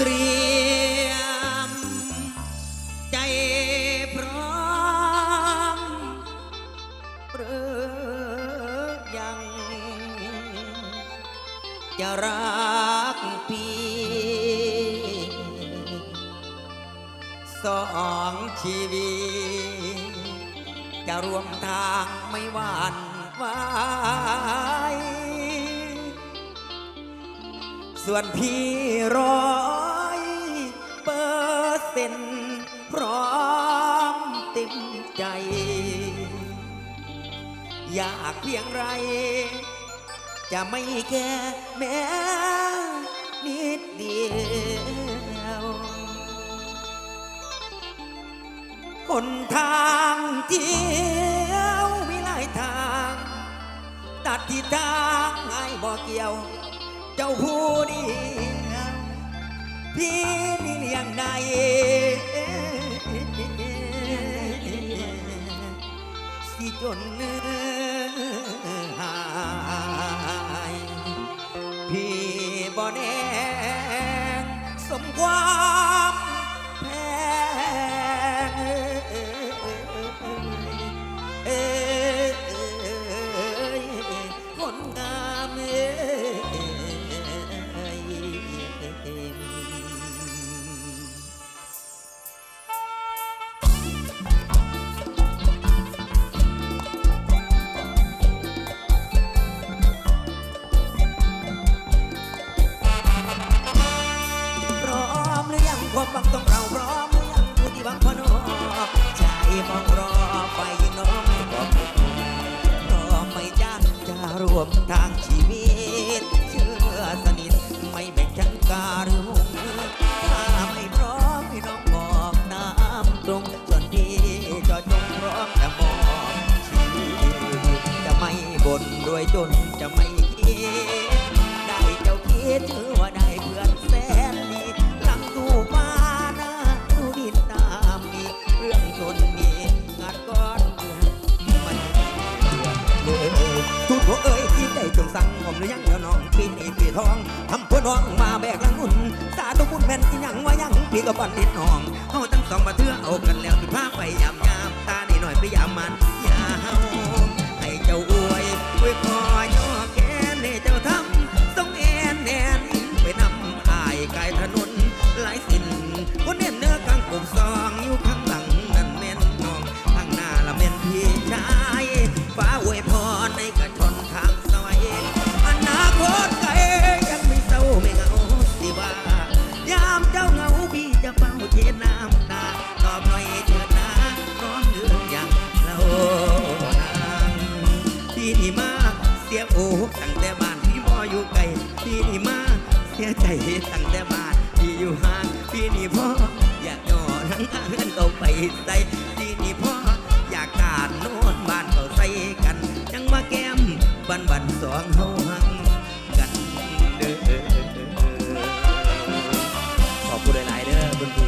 เตรียม ใจพร้อมหรือยัง จะรักพี่สองชีวิต จะรวมทางไม่หวานไหวส่วนพี่รอ เซ็นพร้อมเต็มใจ อยากเพียงไร จะไม่แค่แม้นิดเดียวหนทางเที่ยวมีหลายทาง ตัดที่ทางให้บ่เกี่ยว เจ้าผู้ดี พี่นี่เลี้ยงในสิจนหายพี่บ่แน่สมควา มทางชีวิต เชื่อสนิท ไม่แบ่งชั้นกาหรือมุงถ้าไม่พร้อมให้น้องบอกน้ำตรง ส่วนพี่จะจงพร้อมจะมอบชีวิตจะไม่บ่นด้วยจนจะไม่คิด ได้เจ้าคิดถือว่าได้เพื่อนแสนดีหลังสู้มานะสู้ดินตามมีเรื่องชนมีงานก้อนเดือน มันเดือนเลยทุกหัวเอ้ย ที่ได้จงสั่งผมหรือยังเดี๋ยวน้องปีนี้ปีทองทำเพื่อน้องมาแบกลังอุ่นสาธุบุญแผ่นที่ยังว่ายังปีกับบันนิดน้องเขาทั้งสองมาเทื่อเอากันแล้วที่พาไปยำ สียใจตั้งแต่บาทที่อยู่ห่างพี่นี่พ่ออยากนอนทั้งเงินเขาไปใส่พี่นี่พ่ออยากกาดโน่นบ้านเขาใส่กันยังมาแก้มบันบันสองเฮาหังกันเด้อขอบคุณหลายๆเด้อบุณผู้